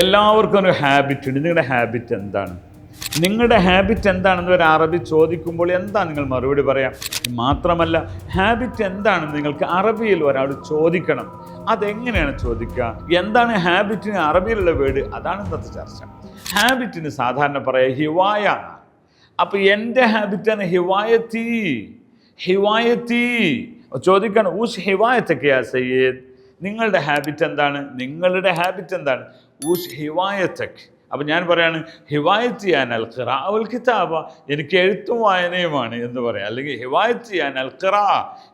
എല്ലാവർക്കും ഒരു ഹാബിറ്റ് ഉണ്ട്. നിങ്ങളുടെ ഹാബിറ്റ് എന്താണ്? നിങ്ങളുടെ ഹാബിറ്റ് എന്താണെന്ന് ഒരു അറബി ചോദിക്കുമ്പോൾ എന്താ നിങ്ങൾ മറുപടി പറയാം? മാത്രമല്ല ഹാബിറ്റ് എന്താണെന്ന് നിങ്ങൾക്ക് അറബിയിൽ ഒരാൾ ചോദിക്കണം. അതെങ്ങനെയാണ് ചോദിക്കുക? എന്താണ് ഹാബിറ്റിന് അറബിയിലുള്ള വേർഡ് അതാണ് ഇന്നത്തെ ചർച്ച. ഹാബിറ്റിന് സാധാരണ പറയുക ഹിവായ അപ്പോൾ എന്റെ ഹാബിറ്റാണ് ഹിവായത്തി. ഹിവായത്തി. ചോദിക്കണം ഊഷ് ഹിവായത്തൊക്കെയാ സയ്യേദ്? നിങ്ങളുടെ ഹാബിറ്റ് എന്താണ്? നിങ്ങളുടെ ഹാബിറ്റ് എന്താണ്? ഊഷ് ഹിവായത്തക്. അപ്പം ഞാൻ പറയാണ് ഹിവായത്ത് ചെയ്യാൻ അൽ അവൽ കിതാബ എനിക്ക് എഴുത്തും വായനയുമാണ് എന്ന് പറയാം. അല്ലെങ്കിൽ ഹിവായത്ത് ചെയ്യാൻ അൽ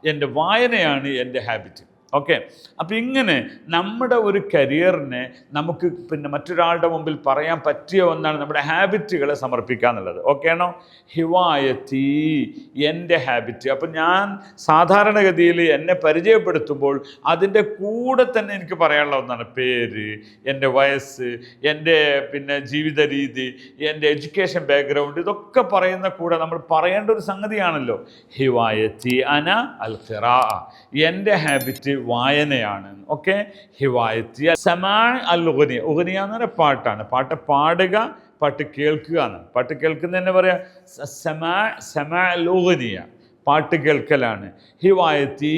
എന്റെ വായനയാണ് എന്റെ ഹാബിറ്റ് ഓക്കെ അപ്പം ഇങ്ങനെ നമ്മുടെ ഒരു കരിയറിനെ നമുക്ക് പിന്നെ മറ്റൊരാളുടെ മുമ്പിൽ പറയാൻ പറ്റിയ ഒന്നാണ് നമ്മുടെ ഹാബിറ്റുകളെ സമർപ്പിക്കുക എന്നുള്ളത്. ഓക്കെ ആണോ? ഹിവായത്തി എന്റെ ഹാബിറ്റ്. അപ്പം ഞാൻ സാധാരണഗതിയിൽ എന്നെ പരിചയപ്പെടുത്തുമ്പോൾ അതിന്റെ കൂടെ തന്നെ എനിക്ക് പറയാനുള്ള ഒന്നാണ് പേര് എന്റെ വയസ്സ് എന്റെ പിന്നെ ജീവിത രീതി എന്റെ എഡ്യൂക്കേഷൻ ബാക്ക്ഗ്രൗണ്ട് ഇതൊക്കെ പറയുന്ന കൂടെ നമ്മൾ പറയേണ്ട ഒരു സംഗതിയാണല്ലോ. ഹിവായത്തി അന അൽ ഖിറാ. എന്റെ ഹാബിറ്റ് വായനയാണ്. ഓക്കെ? ഹിവായത്തി സമാ അൽ ഉഗനിയ ഉഗനിയ എന്ന് പറഞ്ഞാൽ പാട്ടാണ്. പാട്ട് പാടുക പാട്ട് കേൾക്കുക എന്ന് പാട്ട് കേൾക്കുന്നതന്നെ പറയാം? സമാ സമാ അൽ ഉഗനിയ പാട്ട് കേൾക്കലാണ്. ഹിവായത്തി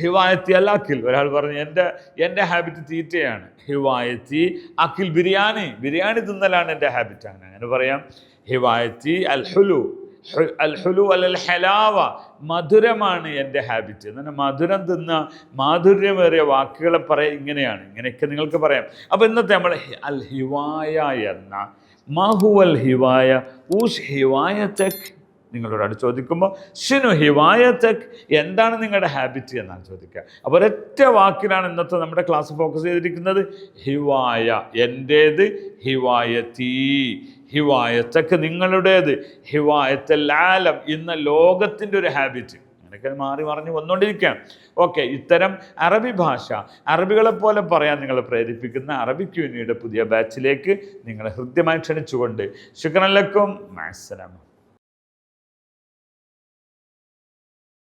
ഹിവായത്തി അൽ അഖിൽ. ഒരാൾ പറഞ്ഞു എന്റെ എന്റെ ഹാബിറ്റ് തീറ്റയാണ്. ഹിവായത്തി അഖിൽ ബിരിയാണി. ബിരിയാണി തിന്നലാണ് എന്റെ ഹാബിറ്റാണ് അങ്ങനെ പറയാം. ഹിവായത്തി അൽ ഹുലു ഹു- അൽ ഹുലു അൽ ഹലാവ. മധുരമാണ് എന്റെ ഹാബിറ്റ്. എന്നാൽ മധുരം തിന്ന മാധുര്യമേറിയ വാക്കുകളെ പറയാം ഇങ്ങനെയാണ്. ഇങ്ങനെയൊക്കെ നിങ്ങൾക്ക് പറയാം. അപ്പോൾ ഇന്നത്തെ നമ്മൾ അൽ ഹിവായ എന്ന മഹു അൽ ഹിവായ ഊഷ് ഹിവായ തെക്ക് നിങ്ങളോട് ചോദിക്കുമ്പോൾ ഷിനു ഹിവായത്തക് എന്താണ് നിങ്ങളുടെ ഹാബിറ്റ് എന്നാണ് ചോദിക്കുക. അപ്പോൾ ഒരൊറ്റ വാക്കിലാണ് ഇന്നത്തെ നമ്മുടെ ക്ലാസ് ഫോക്കസ് ചെയ്തിരിക്കുന്നത് ഹിവായ. എന്റേത് ഹിവായത്തീ. ഹിവായത്തക്ക് നിങ്ങളുടേത്. ഹിവായത്തെ ആലം ഇന്ന ലോകത്തിന്റെ ഒരു ഹാബിറ്റ് അങ്ങനെയൊക്കെ മാറി മറിഞ്ഞ് വന്നുകൊണ്ടിരിക്കുകയാണ്. ഓക്കെ ഇത്തരം അറബി ഭാഷ അറബികളെ പോലെ പറയാൻ നിങ്ങളെ പ്രേരിപ്പിക്കുന്ന അറബിക് യൂണിയുടെ പുതിയ ബാച്ചിലേക്ക് നിങ്ങളെ ഹൃദ്യമായി ക്ഷണിച്ചുകൊണ്ട്. ശുക്രലക്കും മാസലാമ